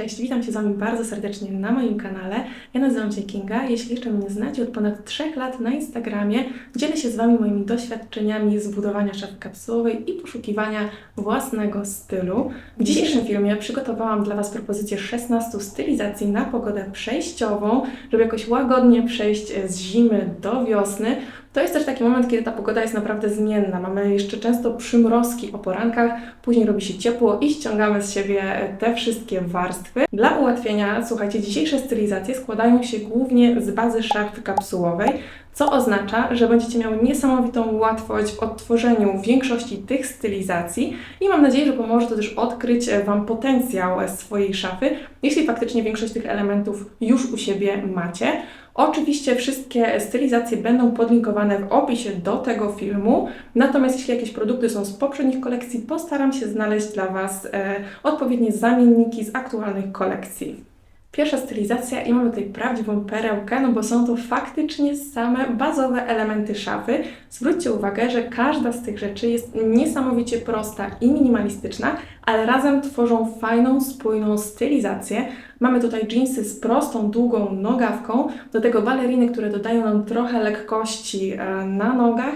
Cześć, witam Cię z Wami bardzo serdecznie na moim kanale. Ja nazywam się Kinga. Jeśli jeszcze mnie znacie od ponad 3 lat na Instagramie, dzielę się z Wami moimi doświadczeniami z budowania szafy kapsułowej i poszukiwania własnego stylu. W dzisiejszym filmie przygotowałam dla Was propozycję 16 stylizacji na pogodę przejściową, żeby jakoś łagodnie przejść z zimy do wiosny. To jest też taki moment, kiedy ta pogoda jest naprawdę zmienna. Mamy jeszcze często przymrozki o porankach, później robi się ciepło i ściągamy z siebie te wszystkie warstwy. Dla ułatwienia, słuchajcie, dzisiejsze stylizacje składają się głównie z bazy szafy kapsułowej, co oznacza, że będziecie miały niesamowitą łatwość w odtworzeniu większości tych stylizacji i mam nadzieję, że pomoże to też odkryć Wam potencjał swojej szafy, jeśli faktycznie większość tych elementów już u siebie macie. Oczywiście wszystkie stylizacje będą podlinkowane w opisie do tego filmu, natomiast jeśli jakieś produkty są z poprzednich kolekcji, postaram się znaleźć dla Was e, odpowiednie zamienniki z aktualnych kolekcji. Pierwsza stylizacja i mamy tutaj prawdziwą perełkę, no bo są to faktycznie same bazowe elementy szafy. Zwróćcie uwagę, że każda z tych rzeczy jest niesamowicie prosta i minimalistyczna, ale razem tworzą fajną, spójną stylizację. Mamy tutaj jeansy z prostą, długą nogawką, do tego baleriny, które dodają nam trochę lekkości e, na nogach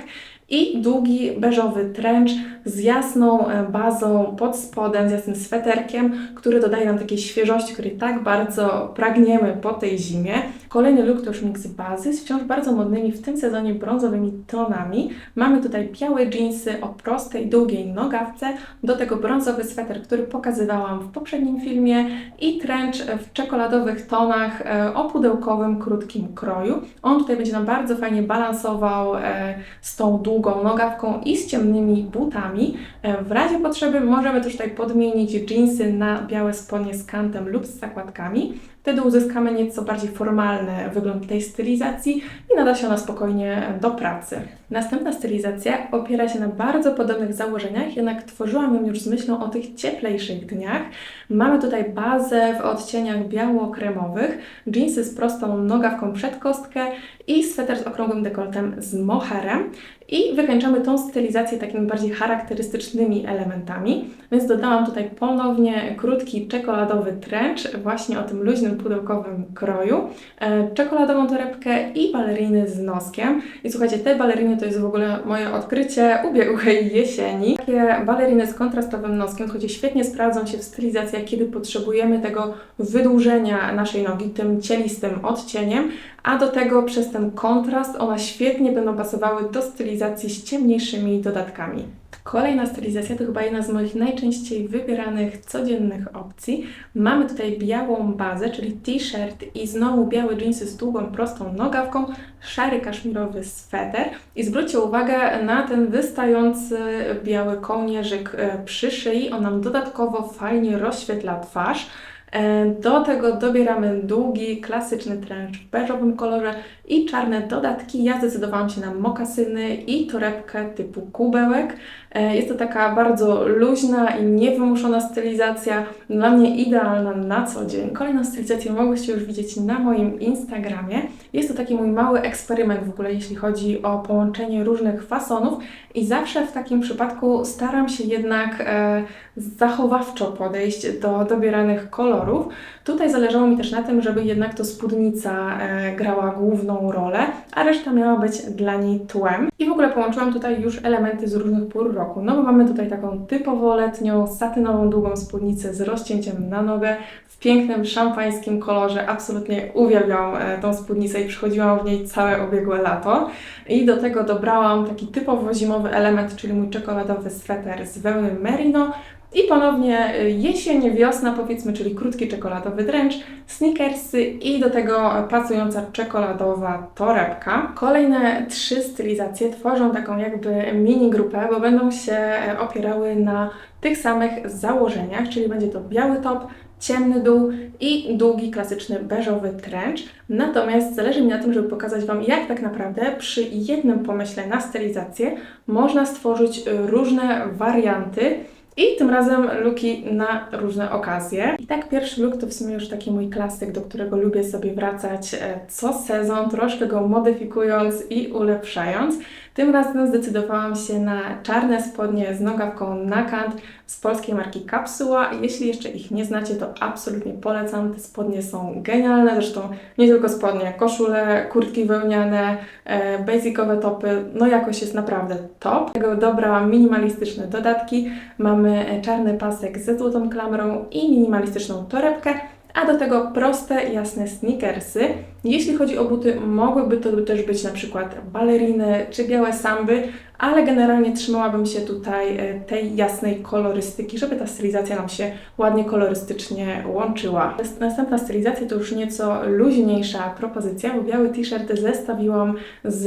i długi beżowy trench z jasną e, bazą pod spodem, z jasnym sweterkiem, który dodaje nam takiej świeżości, której tak bardzo pragniemy po tej zimie. Kolejny look to już miks bazy z wciąż bardzo modnymi w tym sezonie brązowymi tonami. Mamy tutaj białe jeansy o prostej, długiej nogawce, do tego brązowy sweter, który pokazywałam w poprzednim filmie i trench w czekoladowych tonach e, o pudełkowym, krótkim kroju. On tutaj będzie nam bardzo fajnie balansował e, z tą długą nogawką i z ciemnymi butami. E, w razie potrzeby możemy też tutaj podmienić jeansy na białe spodnie z kantem lub z zakładkami. Wtedy uzyskamy nieco bardziej formalny wygląd tej stylizacji i nada się ona spokojnie do pracy. Następna stylizacja opiera się na bardzo podobnych założeniach, jednak tworzyłam ją już z myślą o tych cieplejszych dniach. Mamy tutaj bazę w odcieniach biało-kremowych, jeansy z prostą nogawką przed kostkę i sweter z okrągłym dekoltem z moherem. I wykończamy tą stylizację takimi bardziej charakterystycznymi elementami. Więc dodałam tutaj ponownie krótki czekoladowy trench, właśnie o tym luźnym pudełkowym kroju, e, czekoladową torebkę i baleriny z noskiem. I słuchajcie, te baleriny to jest w ogóle moje odkrycie ubiegłej jesieni. Takie baleriny z kontrastowym noskiem, choć świetnie sprawdzą się w stylizacjach, kiedy potrzebujemy tego wydłużenia naszej nogi tym cielistym odcieniem, a do tego przez ten kontrast one świetnie będą pasowały do stylizacji z ciemniejszymi dodatkami. Kolejna stylizacja to chyba jedna z moich najczęściej wybieranych codziennych opcji. Mamy tutaj białą bazę, czyli t-shirt i znowu białe jeansy z długą, prostą nogawką, szary kaszmirowy sweter i zwróćcie uwagę na ten wystający biały kołnierzyk e, przy szyi. On nam dodatkowo fajnie rozświetla twarz. E, do tego dobieramy długi, klasyczny trench w beżowym kolorze i czarne dodatki. Ja zdecydowałam się na mokasyny i torebkę typu kubełek. E, jest to taka bardzo luźna i niewymuszona stylizacja, dla mnie idealna na co dzień. Kolejną stylizację mogłyście już widzieć na moim Instagramie. Jest to taki mój mały eksperyment w ogóle, jeśli chodzi o połączenie różnych fasonów i zawsze w takim przypadku staram się jednak e, zachowawczo podejść do dobieranych kolorów. Tutaj zależało mi też na tym, żeby jednak to spódnica e, grała główną rolę, a reszta miała być dla niej tłem. I w ogóle połączyłam tutaj już elementy z różnych pór roku. No bo mamy tutaj taką typowo letnią, satynową, długą spódnicę z rozcięciem na nogę w pięknym, szampańskim kolorze. Absolutnie uwielbiam e, tą spódnicę i przychodziłam w niej całe ubiegłe lato. I do tego dobrałam taki typowo zimowy element, czyli mój czekoladowy sweter z wełny merino, i ponownie y, jesień, wiosna powiedzmy, czyli krótki czekoladowy dręcz, sneakersy i do tego pasująca czekoladowa torebka. Kolejne trzy stylizacje tworzą taką jakby mini grupę, bo będą się e, opierały na tych samych założeniach, czyli będzie to biały top, ciemny dół i długi, klasyczny beżowy trench. Natomiast zależy mi na tym, żeby pokazać Wam, jak tak naprawdę przy jednym pomyśle na stylizację można stworzyć różne warianty i tym razem luki na różne okazje. I tak pierwszy look to w sumie już taki mój klasyk, do którego lubię sobie wracać e, co sezon, troszkę go modyfikując i ulepszając. Tym razem zdecydowałam się na czarne spodnie z nogawką na kant z polskiej marki Kapsuła. Jeśli jeszcze ich nie znacie, to absolutnie polecam. Te spodnie są genialne, zresztą nie tylko spodnie, koszule, kurtki wełniane, e, basicowe topy, no jakość jest naprawdę top. Tego dobrałam minimalistyczne dodatki. Mamy czarny pasek ze złotą klamrą i minimalistyczną torebkę. A do tego proste, jasne sneakersy. Jeśli chodzi o buty, mogłyby to też być na przykład baleriny czy białe samby, ale generalnie trzymałabym się tutaj e, tej jasnej kolorystyki, żeby ta stylizacja nam się ładnie kolorystycznie łączyła. Następna stylizacja to już nieco luźniejsza propozycja, bo biały t-shirt zestawiłam z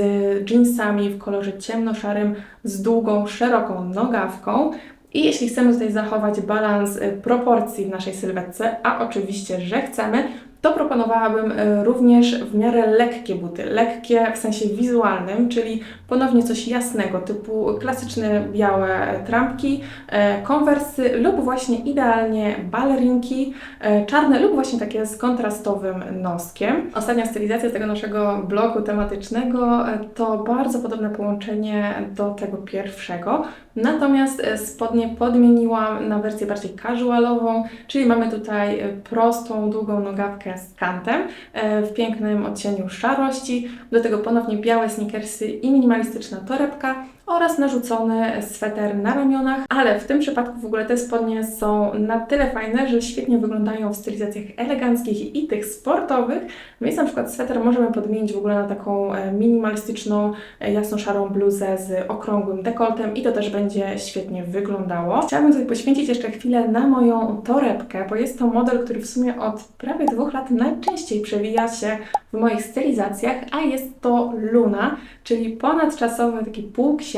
jeansami w kolorze ciemnoszarym z długą, szeroką nogawką. I jeśli chcemy tutaj zachować balans y, proporcji w naszej sylwetce, a oczywiście, że chcemy, to proponowałabym y, również w miarę lekkie buty. Lekkie w sensie wizualnym, czyli ponownie coś jasnego, typu klasyczne białe trampki, e, konwersy lub właśnie idealnie balerinki, czarne lub właśnie takie z kontrastowym noskiem. Ostatnia stylizacja tego naszego bloku tematycznego to bardzo podobne połączenie do tego pierwszego. Natomiast spodnie podmieniłam na wersję bardziej casualową, czyli mamy tutaj prostą, długą nogawkę z kantem w pięknym odcieniu szarości. Do tego ponownie białe sneakersy i minimalistyczna torebka oraz narzucony sweter na ramionach, ale w tym przypadku w ogóle te spodnie są na tyle fajne, że świetnie wyglądają w stylizacjach eleganckich i tych sportowych, więc na przykład sweter możemy podmienić w ogóle na taką e, minimalistyczną, e, jasno-szarą bluzę z okrągłym dekoltem i to też będzie świetnie wyglądało. Chciałabym tutaj poświęcić jeszcze chwilę na moją torebkę, bo jest to model, który w sumie od prawie dwóch lat najczęściej przewija się w moich stylizacjach, a jest to Luna, czyli ponadczasowy taki półksiężyc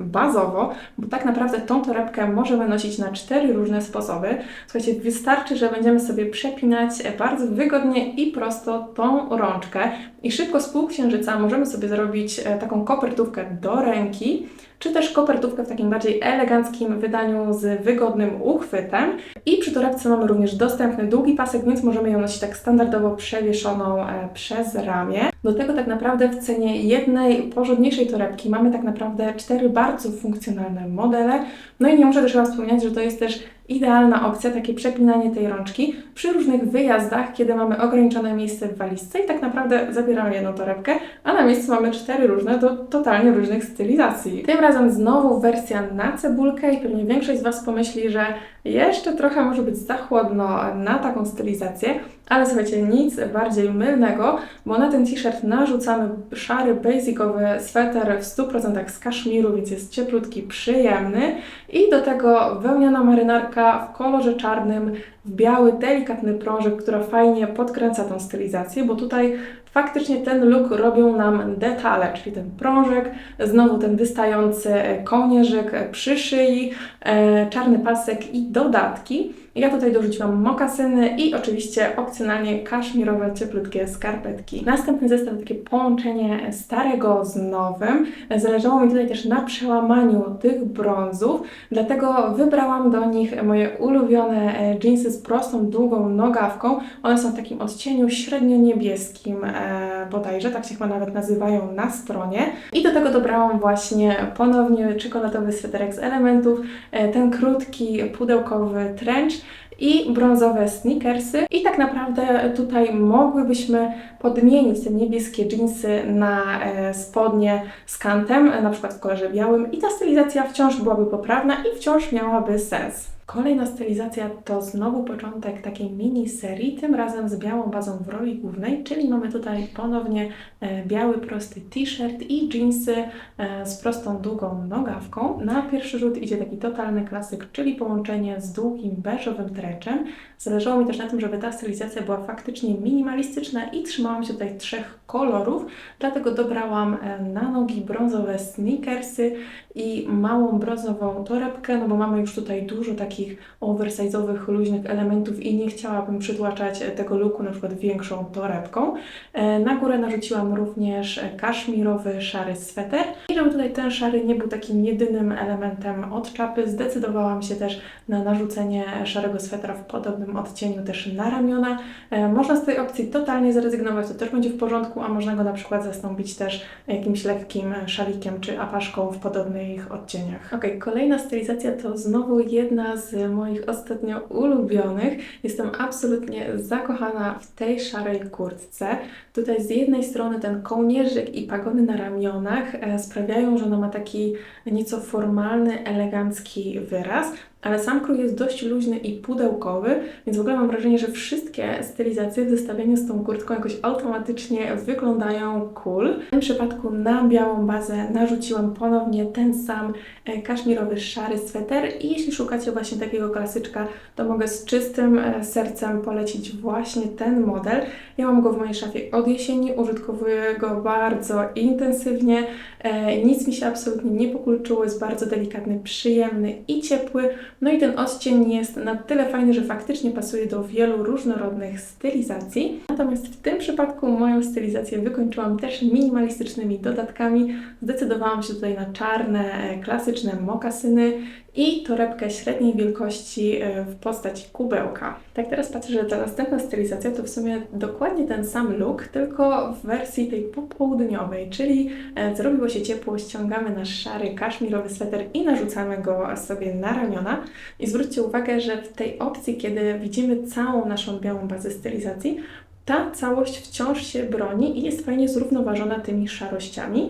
bazowo, bo tak naprawdę tą torebkę możemy nosić na cztery różne sposoby. Słuchajcie, wystarczy, że będziemy sobie przepinać bardzo wygodnie i prosto tą rączkę i szybko z półksiężyca możemy sobie zrobić e, taką kopertówkę do ręki, czy też kopertówkę w takim bardziej eleganckim wydaniu z wygodnym uchwytem. I przy torebce mamy również dostępny długi pasek, więc możemy ją nosić tak standardowo przewieszoną e, przez ramię. Do tego tak naprawdę w cenie jednej porządniejszej torebki mamy tak naprawdę cztery bardzo funkcjonalne modele. No i nie muszę też chyba wspomnieć, że to jest też idealna opcja, takie przepinanie tej rączki przy różnych wyjazdach, kiedy mamy ograniczone miejsce w walizce i tak naprawdę zabieramy jedną torebkę, a na miejscu mamy cztery różne do totalnie różnych stylizacji. Tym razem znowu wersja na cebulkę i pewnie większość z Was pomyśli, że jeszcze trochę może być za chłodno na taką stylizację, ale słuchajcie, nic bardziej mylnego, bo na ten t-shirt narzucamy szary, basicowy sweter w 100% z kaszmiru, więc jest cieplutki, przyjemny. I do tego wełniana marynarka w kolorze czarnym, w biały, delikatny prążek, która fajnie podkręca tą stylizację, bo tutaj faktycznie ten look robią nam detale, czyli ten prążek, znowu ten wystający kołnierzyk przy szyi, e, czarny pasek i dodatki. Ja tutaj dorzuciłam mokasyny i oczywiście opcjonalnie kaszmirowe, cieplutkie skarpetki. Następny zestaw takie połączenie starego z nowym. Zależało mi tutaj też na przełamaniu tych brązów, dlatego wybrałam do nich moje ulubione e, jeansy z prostą, długą nogawką. One są w takim odcieniu średnio niebieskim e, bodajże, tak się chyba nawet nazywają na stronie. I do tego dobrałam właśnie ponownie czekoladowy sweterek z elementów, e, ten krótki pudełkowy trench i brązowe sneakersy. I tak naprawdę tutaj mogłybyśmy podmienić te niebieskie jeansy na e, spodnie z kantem, na przykład w kolorze białym i ta stylizacja wciąż byłaby poprawna i wciąż miałaby sens. Kolejna stylizacja to znowu początek takiej mini serii, tym razem z białą bazą w roli głównej, czyli mamy tutaj ponownie e, biały prosty t-shirt i jeansy e, z prostą długą nogawką. Na pierwszy rzut idzie taki totalny klasyk, czyli połączenie z długim beżowym treczem. Zależało mi też na tym, żeby ta stylizacja była faktycznie minimalistyczna i trzymałam się tutaj trzech kolorów, dlatego dobrałam e, na nogi brązowe sneakersy i małą brązową torebkę, no bo mamy już tutaj dużo takich takich oversize'owych, luźnych elementów i nie chciałabym przytłaczać e, tego looku na przykład większą torebką. E, Na górę narzuciłam również kaszmirowy, szary sweter. I żeby tutaj ten szary nie był takim jedynym elementem od czapy, zdecydowałam się też na narzucenie szarego swetera w podobnym odcieniu też na ramiona. E, Można z tej opcji totalnie zrezygnować, to też będzie w porządku, a można go na przykład zastąpić też jakimś lekkim szalikiem czy apaszką w podobnych odcieniach. Ok, kolejna stylizacja to znowu jedna z moich ostatnio ulubionych. Jestem absolutnie zakochana w tej szarej kurtce. Tutaj z jednej strony ten kołnierzyk i pagony na ramionach e, sprawiają, że ona ma taki nieco formalny, elegancki wyraz, ale sam krój jest dość luźny i pudełkowy, więc w ogóle mam wrażenie, że wszystkie stylizacje w zestawieniu z tą kurtką jakoś automatycznie wyglądają cool. W tym przypadku na białą bazę narzuciłam ponownie ten sam e, kaszmirowy szary sweter i jeśli szukacie właśnie takiego klasyczka, to mogę z czystym e, sercem polecić właśnie ten model. Ja mam go w mojej szafie od jesieni, użytkowuję go bardzo intensywnie, e, nic mi się absolutnie nie pokulczyło, jest bardzo delikatny, przyjemny i ciepły. No i ten odcień jest na tyle fajny, że faktycznie pasuje do wielu różnorodnych stylizacji. Natomiast w tym przypadku moją stylizację wykończyłam też minimalistycznymi dodatkami. Zdecydowałam się tutaj na czarne, e, klasyczne mokasyny i torebkę średniej wielkości e, w postaci kubełka. Tak teraz patrzę, że ta następna stylizacja to w sumie dokładnie ten sam look, tylko w wersji tej popołudniowej, czyli e, zrobiło się ciepło, ściągamy nasz szary kaszmirowy sweter i narzucamy go sobie na ramiona. I zwróćcie uwagę, że w tej opcji, kiedy widzimy całą naszą białą bazę stylizacji, ta całość wciąż się broni i jest fajnie zrównoważona tymi szarościami.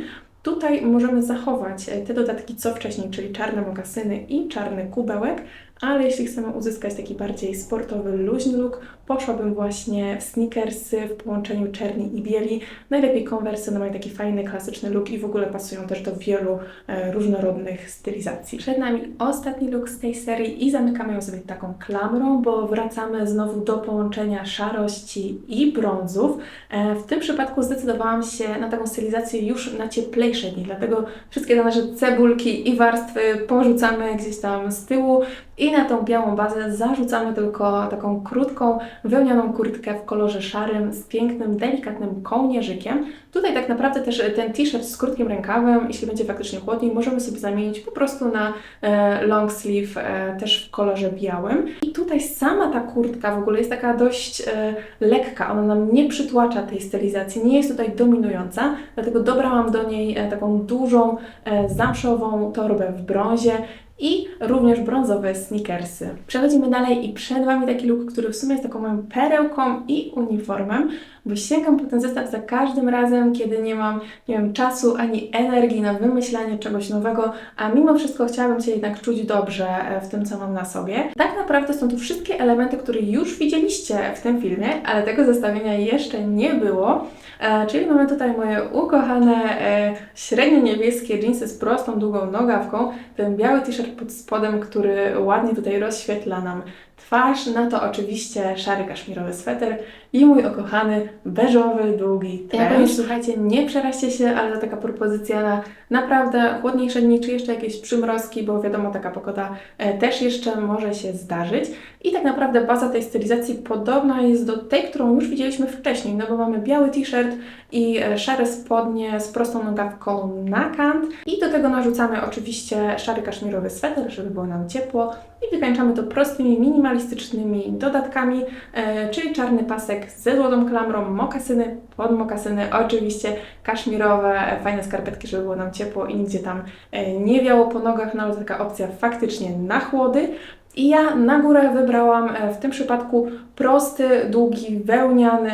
Tutaj możemy zachować e, te dodatki co wcześniej, czyli czarne mokasyny i czarny kubełek, ale jeśli chcemy uzyskać taki bardziej sportowy, luźny look, poszłabym właśnie w sneakersy w połączeniu czerni i bieli. Najlepiej konwersy, one mają taki fajny, klasyczny look i w ogóle pasują też do wielu e, różnorodnych stylizacji. Przed nami ostatni look z tej serii i zamykamy ją sobie taką klamrą, bo wracamy znowu do połączenia szarości i brązów. E, w tym przypadku zdecydowałam się na taką stylizację już na cieplejsze dni, dlatego wszystkie te nasze cebulki i warstwy porzucamy gdzieś tam z tyłu i na tą białą bazę zarzucamy tylko taką krótką, wełnianą kurtkę w kolorze szarym z pięknym, delikatnym kołnierzykiem. Tutaj tak naprawdę też ten t-shirt z krótkim rękawem, jeśli będzie faktycznie chłodniej, możemy sobie zamienić po prostu na e, long sleeve e, też w kolorze białym. I tutaj sama ta kurtka w ogóle jest taka dość e, lekka, ona nam nie przytłacza tej stylizacji, nie jest tutaj dominująca, dlatego dobrałam do niej e, taką dużą e, zamszową torbę w brązie i również brązowe sneakersy. Przechodzimy dalej i przed Wami taki look, który w sumie jest taką moją perełką i uniformem, bo sięgam po ten zestaw za każdym razem, kiedy nie mam, nie wiem, czasu ani energii na wymyślanie czegoś nowego, a mimo wszystko chciałabym się jednak czuć dobrze e, w tym, co mam na sobie. Tak naprawdę są to wszystkie elementy, które już widzieliście w tym filmie, ale tego zestawienia jeszcze nie było. E, czyli mamy tutaj moje ukochane e, średnio niebieskie jeansy z prostą, długą nogawką, ten biały t-shirt pod spodem, który ładnie tutaj rozświetla nam twarz, na to oczywiście szary kaszmirowy sweter i mój ukochany beżowy, długi trench. Ja słuchajcie, nie przeraźcie się, ale to taka propozycja na naprawdę chłodniejsze dni, czy jeszcze jakieś przymrozki, bo wiadomo, taka pogoda e, też jeszcze może się zdarzyć. I tak naprawdę baza tej stylizacji podobna jest do tej, którą już widzieliśmy wcześniej, no bo mamy biały t-shirt i e, szare spodnie z prostą nogawką na kant i do tego narzucamy oczywiście szary kaszmirowy sweter, żeby było nam ciepło i wykańczamy to prostymi, minimalistycznymi dodatkami, e, czyli czarny pasek ze złotą klamrą, mokasyny, pod mokasyny, oczywiście kaszmirowe, fajne skarpetki, żeby było nam ciepło i nigdzie tam e, nie wiało po nogach, no taka opcja faktycznie na chłody. I ja na górę wybrałam e, w tym przypadku prosty, długi, wełniany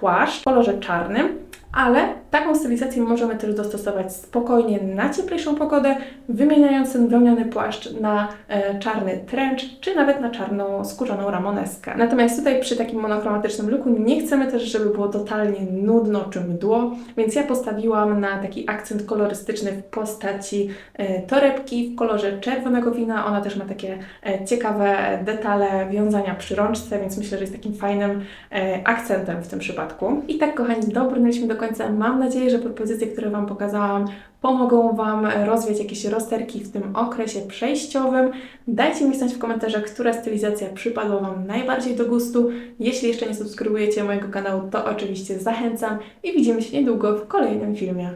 płaszcz w kolorze czarnym, ale taką stylizację możemy też dostosować spokojnie na cieplejszą pogodę, wymieniając ten wełniany płaszcz na e, czarny trench, czy nawet na czarną skórzaną ramoneskę. Natomiast tutaj przy takim monochromatycznym looku nie chcemy też, żeby było totalnie nudno czy mdło, więc ja postawiłam na taki akcent kolorystyczny w postaci e, torebki w kolorze czerwonego wina. Ona też ma takie e, ciekawe detale wiązania przy rączce, więc myślę, że jest takim fajnym akcentem w tym przypadku. I tak, kochani, dobrnęliśmy do końca. Mam nadzieję, że propozycje, które Wam pokazałam, pomogą Wam rozwiać jakieś rozterki w tym okresie przejściowym. Dajcie mi znać w komentarzach, która stylizacja przypadła Wam najbardziej do gustu. Jeśli jeszcze nie subskrybujecie mojego kanału, to oczywiście zachęcam i widzimy się niedługo w kolejnym filmie.